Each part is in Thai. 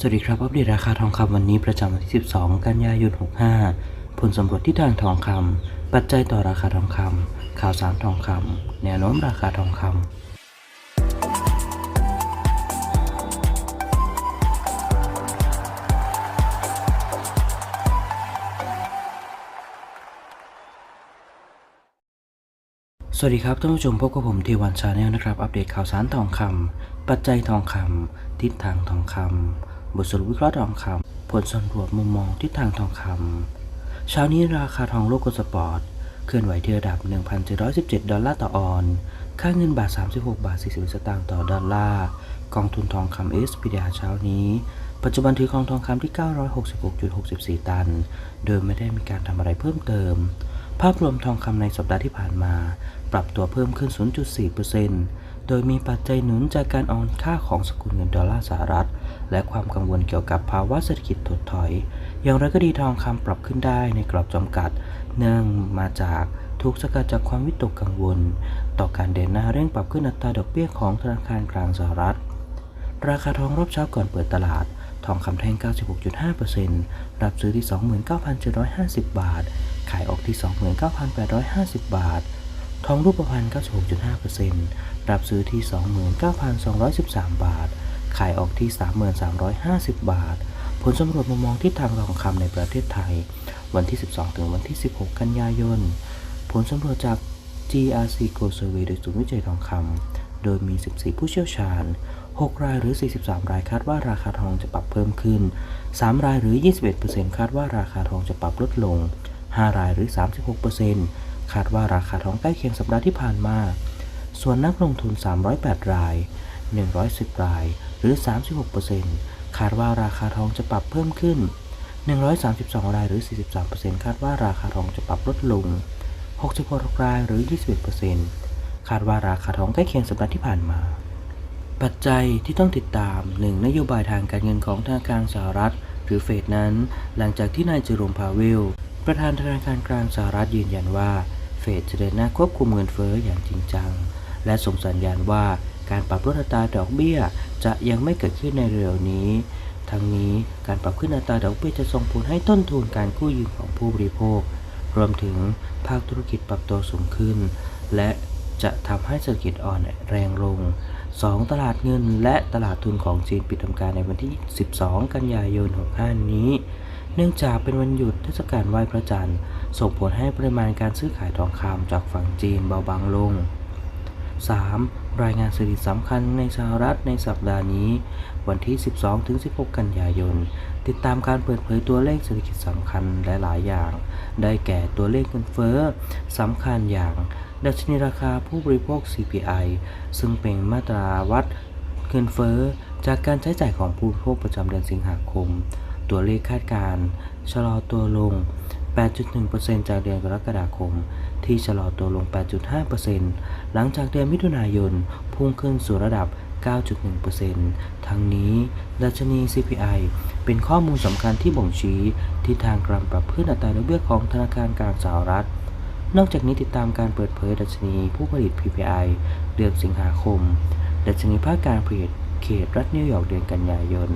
สวัสดีครับ อัปเดตราคาทองคำวันนี้ประจำวันที่ 12 กันยายน 65 ผลสำรวจที่ทางทองคำ ปัจจัยต่อราคาทองคำ ข่าวสารทองคำ แนวโน้มราคาทองคำสวัสดีครับท่านผู้ชมพบกับผมทีวันชาแนลนะครับ อัปเดตข่าวสารทองคำปัจจัยทองคำทิศทางทองคำ บทสรุปวิเคราะห์ทองคำผลสำรวจมุมมองทิศทางทองคำเช้านี้ราคาทองโลกสปอร์ตเคลื่อนไหวที่ระดับ 1,717 ดอลลาร์ต่อออน ค่าเงินบาท 36 บาท 40 สตางค์ต่อดอลลาร์ กองทุนทองคำเอสพีดาเช้านี้ ปัจจุบันถือครองทองคำที่ 966.64 ตัน โดยไม่ได้มีการทำอะไรเพิ่มเติม ภาพรวมทองคำในสัปดาห์ที่ผ่านมา ปรับตัวเพิ่มขึ้น 0.4% โดยมีปัจจัยหนุนจากการอ่อนค่าของสกุลเงินดอลลาร์สหรัฐ และความกังวลเกี่ยวกับภาวะเศรษฐกิจถดถอย อย่างไรก็ดีทองคำปรับขึ้นได้ในกรอบจำกัด เนื่องมาจากถูกสกัดจากความวิตกกังวล ต่อการเดินหน้าเร่งปรับขึ้นอัตราดอกเบี้ยของธนาคารกลางสหรัฐ ราคาทองรอบเช้าก่อนเปิดตลาด ทองคำแท่ง 96.5%รับซื้อที่ 29,750 บาท ขายออกที่ 29,850 บาท ทองรูปพรรณ96.5%รับซื้อที่ 29,213 บาท ขายออกที่ 33,50 บาท ผลสำรวจมุมมองที่ทางทองคำในประเทศไทย วันที่ 12 ถึงวันที่ 16 กันยายน ผลสำรวจจาก GRC Gold Survey โดยศูนย์วิจัยทองคำ โดยมี 14 ผู้เชี่ยวชาญ 6 รายหรือ 43 รายคาดว่าราคาทองจะปรับเพิ่มขึ้น 3 รายหรือ 21%คาดว่าราคาทองจะปรับลดลง 5 รายหรือ 36% คาดว่าราคาทองใกล้เคียงสัปดาห์ที่ผ่านมา ส่วนนักลงทุน 308 ราย 110 ราย หรือ 36%คาดว่าราคาทองจะปรับเพิ่มขึ้น 132 รายหรือ 43%คาดว่าราคาทองจะปรับลดลง 66 รายหรือ 21%คาดว่าราคาทองใกล้เคียงสัปดาห์ที่ผ่านมา ปัจจัยที่ต้องติดตาม 1. นโยบายทางการเงินของธนาคารสหรัฐ หรือเฟดนั้น หลังจากที่นายเจอโรมพาเวลประธานธนาคารกลางสหรัฐยืนยันว่า เฟดจะเดินหน้าควบคุมเงินเฟ้ออย่างจริงจัง และส่งสัญญาณว่าการปรับลดอัตราดอกเบี้ยจะยังไม่เกิดขึ้นในเร็วนี้ ทั้งนี้การปรับขึ้นอัตราดอกเบี้ยจะส่งผลให้ต้นทุนการกู้ยืมของผู้บริโภค รวมถึงภาคธุรกิจปรับตัวสูงขึ้น และจะทำให้เศรษฐกิจอ่อนแรงลง 2. ตลาดเงินและตลาดทุนของจีนปิดทำการในวันที่ 12 กันยายน 65 นี้ เนื่องจากเป็นวันหยุดเทศกาลไหว้พระจันทร์ ส่งผลให้ปริมาณการซื้อขายทองคำจากฝั่งจีนเบาบางลง 3. รายงานเศรษฐกิจสำคัญในสหรัฐในสัปดาห์นี้ วันที่ 12-16 กันยายน ติดตามการเปิดเผยตัวเลขเศรษฐกิจสำคัญหลาย ๆ อย่าง ได้แก่ตัวเลขเงินเฟ้อสำคัญอย่าง ดัชนีราคาผู้บริโภค CPI ซึ่งเป็นมาตราวัดเงินเฟ้อจากการใช้จ่ายของผู้บริโภคประจำเดือนสิงหาคม ตัวเลขคาดการณ์ชะลอตัวลง 8.1%จากเดือนกรกฎาคม ที่ชะลอตัวลง 8.5%หลังจากเดือนมิถุนายน พุ่งขึ้นสู่ระดับ 9.1%ทั้งนี้ ดัชนี CPI เป็นข้อมูลสำคัญที่บ่งชี้ทิศทางการปรับขึ้นอัตราดอกเบี้ยของธนาคารกลางสหรัฐ นอกจากนี้ติดตามการเปิดเผยดัชนีผู้ผลิต PPI เดือนสิงหาคม ดัชนีภาคการผลิตเขตรัฐนิวยอร์กเดือนกันยายน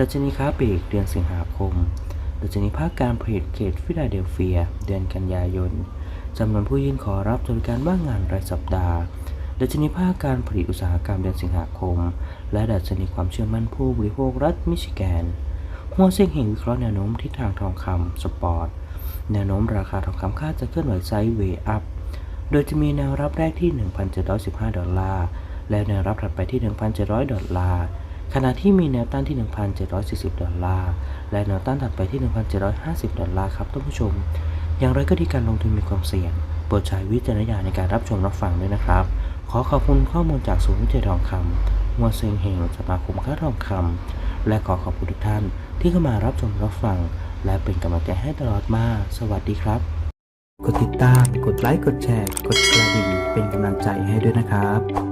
ดัชนีค้าปลีกเดือนสิงหาคม ดัชนีภาคการผลิตเขตฟิลาเดลเฟีย เดือนกันยายน จำนวนผู้ยื่นขอรับบริการว่างงานรายสัปดาห์ ดัชนีภาคการผลิตอุตสาหกรรมเดือนสิงหาคม และดัชนีความเชื่อมั่นผู้บริโภครัฐมิชิแกน หัวเซ็งเห็นวิเคราะห์แนวโน้มทิศทางทองคำสปอร์ต แนวโน้มราคาทองคำคาดจะเคลื่อนไหวไซด์เวย์อัพ โดยจะมีแนวรับแรกที่ 1,715 ดอลลาร์ และแนวรับถัดไปที่ 1,700 ดอลลาร์ ขณะที่มีแนวต้านที่ 1,740 ดอลลาร์ และแนวต้านถัดไปที่ 1,750 ดอลลาร์ครับท่านผู้ชม อย่างไรก็ดีการลงทุนมีความเสี่ยง โปรดใช้วิจารณญาณในการรับชมรับฟังด้วยนะครับ ขอขอบคุณข้อมูลจากศูนย์วิจัยทองคำมัวเซิงเฮงสมาคมค้าทองคำและขอขอบคุณทุกท่านที่เข้ามารับชมรับฟัง และเป็นกำลังใจให้ตลอดมา สวัสดีครับ กดติดตาม กดไลค์ กดแชร์ กดกระดิ่ง เป็นกำลังใจให้ด้วยนะครับ